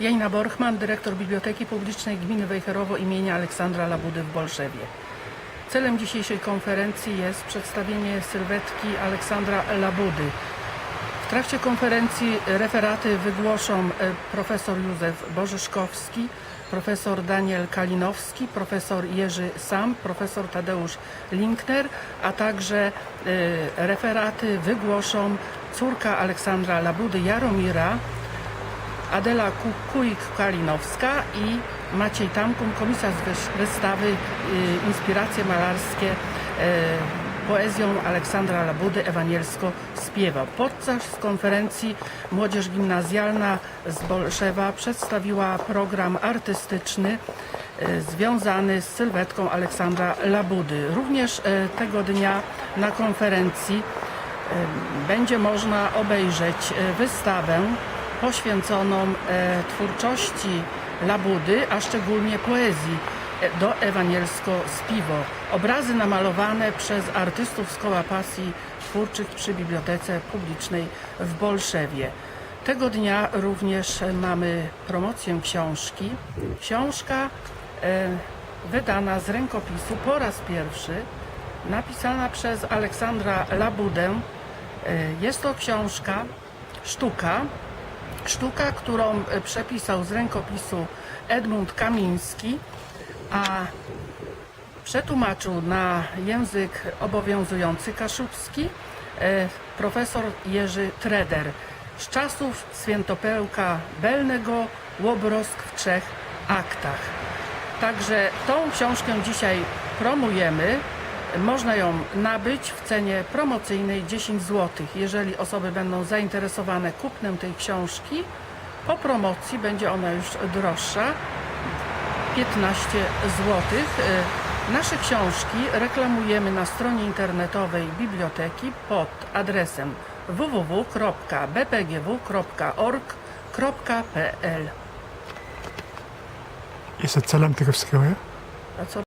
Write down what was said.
Janina Borchman, dyrektor Biblioteki Publicznej Gminy Wejherowo imienia Aleksandra Labudy w Bolszewie. Celem dzisiejszej konferencji jest przedstawienie sylwetki Aleksandra Labudy. W trakcie konferencji referaty wygłoszą e, profesor Józef Bożyszkowski, profesor Daniel Kalinowski, profesor Jerzy Sam, profesor Tadeusz Linkner, a także e, referaty wygłoszą córka Aleksandra Labudy Jaromira, Adela Kujk-Kalinowska i Maciej Tamkun, komisarz wys- wystawy y, Inspiracje malarskie y, poezją Aleksandra Labudy Ewanielsko śpiewa. Podczas konferencji Młodzież Gimnazjalna z Bolszewa przedstawiła program artystyczny y, związany z sylwetką Aleksandra Labudy. Również tego dnia na konferencji będzie można obejrzeć wystawę poświęconą e, twórczości Labudy, a szczególnie poezji e, do Ewanielsko Spiwo. Obrazy namalowane przez artystów z Koła Pasji Twórczych przy Bibliotece Publicznej w Bolszewie. Tego dnia również mamy promocję książki. Książka e, wydana z rękopisu po raz pierwszy, napisana przez Aleksandra Labudę. Jest to książka, sztuka, Sztuka, którą e, przepisał z rękopisu Edmund Kamiński, a przetłumaczył na język obowiązujący kaszubski e, profesor Jerzy Treder z czasów Świętopełka Belnego Łobrosk w trzech aktach. Także tą książkę dzisiaj promujemy. Można ją nabyć w cenie promocyjnej 10 zł. Jeżeli osoby będą zainteresowane kupnem tej książki, po promocji będzie ona już droższa 15 zł. Nasze książki reklamujemy na stronie internetowej biblioteki pod adresem www.bpgw.org.pl. Jest celem tego wszystkiego,